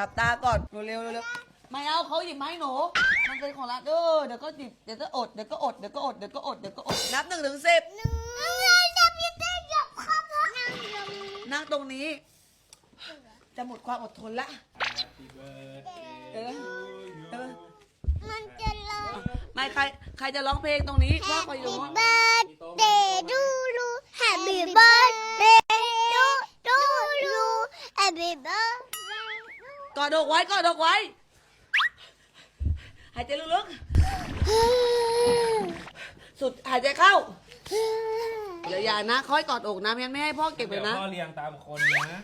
หลับตาก่อนเร็วๆเร็วๆไม่เอาเขาหยิบมาให้หนู มันเป็นของร้านเออเดี๋ยวก็หยิบเดี๋ยวก็อดเดี๋ยวก็อดเดี๋ยวก็อดเดี๋ยวก็อดเดี๋ยวก็อดนับหนึ่งถึงสิบหนึ่งเลยจะพี่เต้ยกข้าวนั่งลงนั่งตรงนี้ จะหมดความอดทนละ Happy birthday เออ to เออ you มันจะเลยไม่ใครใครจะร้องเพลงตรงนี้พ่อคอยอ อดอกไว้กอดอกไว้ หายใจลึกๆ สุดหายใจเข้าอย่าอย่านะค่อยกอดอกนะไม่งั้นไม่ให้พ่อเก็บเลเดี๋ยยวนะ พ่อเรียงตามคนนะ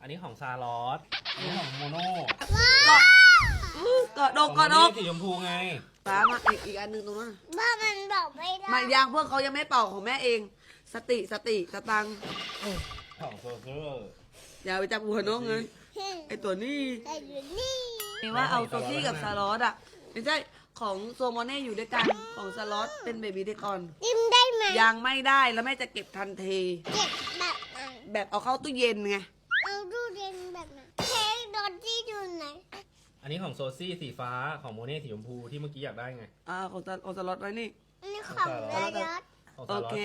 อันนี้ของซาลอสอันนี้ของโมโน่กอดอื้อกอดอกกอดอกขงคนนี้สีชมพูไง ป้ามาอีกอีกอันหนึ่งตรงนั้นน่ะบ้ามันบอกไม่ได้ไม่ยังเพื่อเขายังไม่เป่าของแม่เอง สติสติสตังค์ของโซเซอร์อย่าไปจับหัวน้องเงินไอ ตัวนี้แต่อยู่นี่เห็นว่าเอาโซซี่กับซาลอสอะไม่ใช่ของโซโมเน่อยู่ด้วยกันของซาลอสเป็นเบบี้เด็กก่อนจิ้มได้ไหมยังไม่ได้แล้วแม่จะเก็บทันทีเก็บแบบไหนแบบเอาเข้าตู้เย็นไงเอาดูเรียนแบบไหนเค้กโดนที่อยู่ไหนอันนี้ของโซซี่สีฟ้าของโมเน่สีชมพูที่เมื่อกี้อยากได้ไงอ่าของซาของซาลอสไว้นี่อันนี้ของระยศของโอซาลอสเค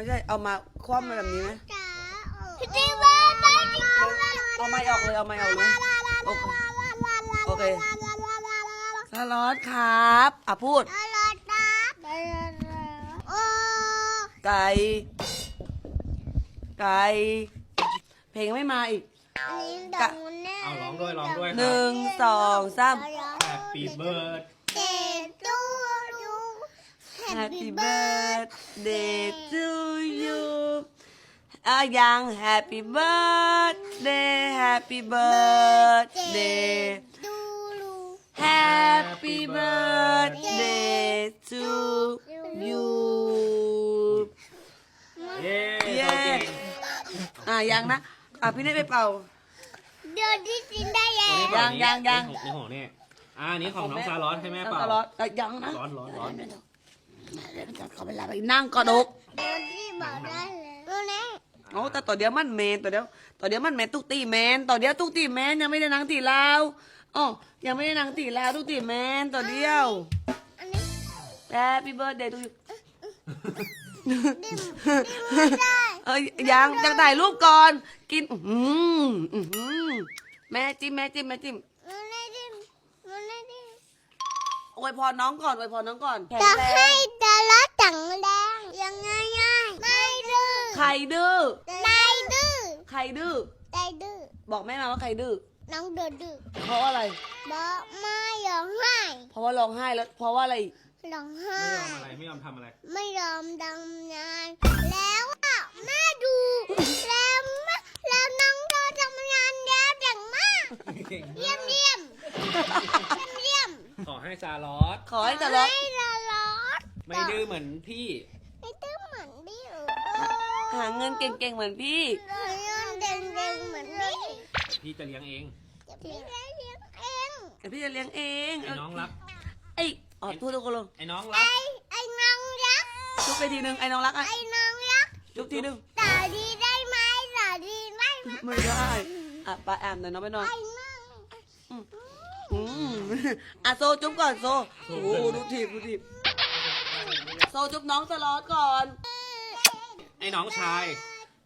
ไม่ใช่ เอามาคว่ำมาแบบนี้ไหมสามพี่ตีว่าได้จริงเอาไม้ออกเลย เอาไม้ออกเลยโอเคโอเคซาลอสครับ อะพูดโอ้ไก่ ไก่ เพลงไม่มาอีกอันนี้ดังแน่เอาร้องด้วยร้องด้วยคหรับนึ่งสองสาม Happy birthday เด็กตูยู Happy birthday to you อะยัง Happy birthday Happy birthday ดูลู Happy birthday to you เย้เย้เก่งอะยังนะ อะพี่เน่ไปเป่า เดี๋ยวที่กินได้ยัวันงนี้ยังของยังยัง นี่ของนี่ของนี่อ่าอันนี้ของน้องซาลอสให้แม่เปล่าน้องซลอสเอ้ยยังนะ ร้อนร้อนร้อน เขาเวลาไปนั่งกอดอกเดี๋ยวที่บอกได้เลยดูนะโอ้แต่ต่อเดียวมันแมนต่อเดียวต่อเดียวมันแมนตุกตีแมนต่อเดียวตุกตีแมนยังไม่ได้นางตีลาวอ๋อยังไม่ได้นางตีลาวตุกตีแมนต่อเดียว อันนี้ Happy birthday to you ดิ้มดิ้มไม่ได้เอ้ยยังยังถ่ายรูปก่อน กิน อื้อหืออื้อหือแม่จิ้มแม่จิ้มแม่จิ้มมันไม่ดิ้มมันไม่ดิ้มอวยพรน้องก่อนอวยพรน้องก่อนแข็งจะแรให้งดาราจังแด งยังไงง่ายไม่ดื้อใครดื้อ ไม่ดื้อใครดื้อ ใจดื้อ บอกแม่มาว่าใครดื้อ น้องดื้อดื้อเพราะว่าอะไร บอกไม่ร้องไห้เพราะว่าร้องไห้แล้ว เพราะว่าอะไรอีกร้องไห้ ไม่ยอมอะไร ไม่ยอมทำอะไร ไม่ยอมดำงานแล้วอะแม่ดูแล้วแม่แล้วน้องโดนทำงานแล้วเก่งมากเก่งเยี่ยมามกเยี่ยมเยี่ยมเยี่ยมขอให้ซาลอสขอให้ตลอดให้ละล้อไม่ดื้อเหมือนพี่ หาเงินเก่งๆเหมือนพี่ เงินเด่งๆเหมือนพี่พี่จะเลี้ยงเองจะพี่ได้เลี้ยงเองแต่พี่จะเลี้ยงเองไอ้น้องรักไอ้อ๋อพูดทุกคนลงไอ้น้องรักไอ้ไอ้น้องยักษ์จุ๊บไปทีนึงไอ้น้องรักอะไอ้น้องยักษ์จุ๊บทีนึงต่อดีได้ไหมต่อดีได้ไหมไม่ได้อะไปแอมหน่อยน้องไปนอนไอ้น้องอืมอะโซจุ๊บก่อนโซโอ้โหดูถีบดูถีบโซจุ๊บน้องสล็อตก่อน ไอ้น้องชาย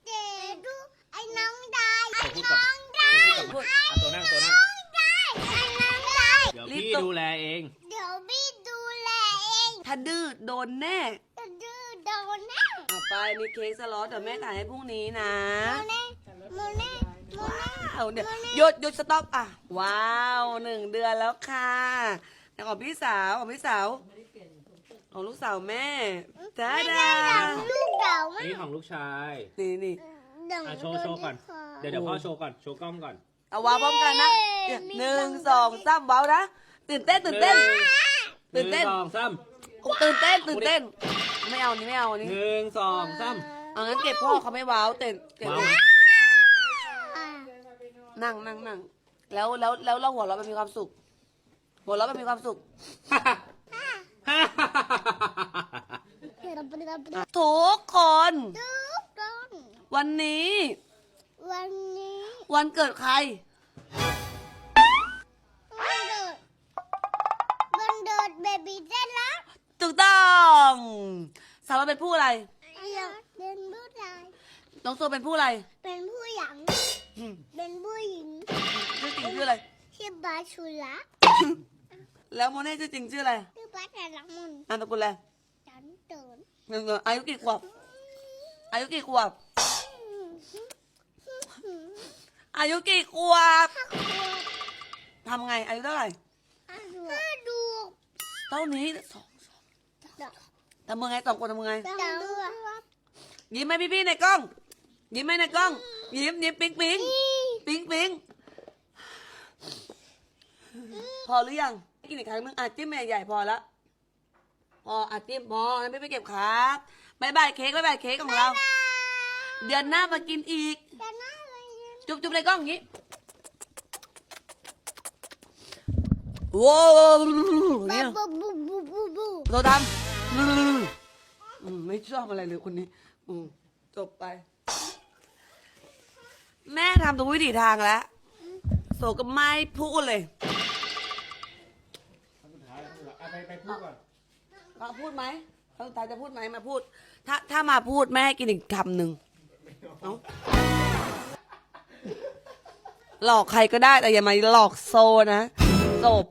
เด็ดูไอ้น้องได้โซไอ้พูดน้กับองได้โซพูดกับมาอะตัวนั่งตัวนั่งได้ไอ้น้องได้เดี๋ยวพี่ดูแลเอง เดี๋ยวพี่ดูแลเองถ้าดื้อโดนแน่จะดื้อโดนแน่อะไปนี่เค้กสล็อตเดี๋ยวแม่ถ่ายให้พรุ่งนี้นะโมเน่โมเน่โมเน่เอาเดี๋ยวหยุดหยุดสต็อปอะ ว้าวหนึ่งเดือนแล้วค่ะแต่ของพี่สาวของพี่สาว ของลูกสาวแม่จ้าไม่ดาได้ดังลูกเดาอันนี้ของลูกชาย นี่นี่ดังอะโชว์โชว์ก่อน เดี๋ยวเดี๋ยวพ่อโชว์ก่อน โชว์กล้องก่อน เอาว้าวพร้อมกันนะหนึ่งสองสามว้าวนะ ตื่นเต้นตื่นเต้นหนึ่ตื่นเต้นงสองสามตื่นเต้นตื่นเต้น ไม่เอานี่ไม่เอานี่หนึ่งสองสามเอางั้นเก็บพ่อเขาไม่ว้าวเต้นเก็บว้าวไหมนั่งนั่งนั่งแล้วแล้วแล้วเราหัวเราะมันมีความสุข หัวเราะมันมีความสุข ทุกคน ทุกคนวันนี้ วันนี้ วันเกิดใคร วันเดิดวันเดิดเบบี้เจนละถูกต้องสาวเป็นผู้อะไรอยากเป็นผู้ชายน้องโซเป็นผู้อะไร เป็นผู้หญิงอืมเป็นผู้หญิงชื่อจริงชื่ออะไรชื่อบาชุละแล้วโมเน่ชื่อจริงชื่ออะไร ชื่อบาแต่ละมุนนามสกุลอะไรจันเตินหนึ่งอายุกี่ขวบ อายุกี่ขวบ อายุกี่ขวบทำไง อายุเท่าไหร่ห้าดูเท่านี้สองสองทำมือไงสองคนทำมือไงจังดูยิ้มให้พี่ๆในกล้อง ยิ้มให้ในกล้อง ยิ้มยิ้มปิ๊งปิ๊งปิ๊งปิ๊งพอหรือยังกินอีกครั้งนึงอะจิ้มแม่ใหญ่พอละ พออะจิ้มพองั้นไม่ไปเก็บครับบายบายเค้กบายบายเค้กของเรา เดือนหน้ามากินอีกจะน่าอะไรเนี่ยจุ๊บจุ๊บในกล้องอย่างนี้ว้าวเนี่ยบูบูบูบูบูเราทำอืมไม่ชอบอะไรเลยคนนี้อืมจบไป แม่ทำทุกวิถีทางแล้วโสก็ไม่พูดเลยไปไปพูดก่อน มาพูดไหมครั้งสุดท้ายจะพูดไหมมาพูด ถ้าถ้ามาพูดแม่ให้กินอีกคำหนึ่งเอ้าหลอกใครก็ได้แต่อย่ามาหลอกโซนะจบ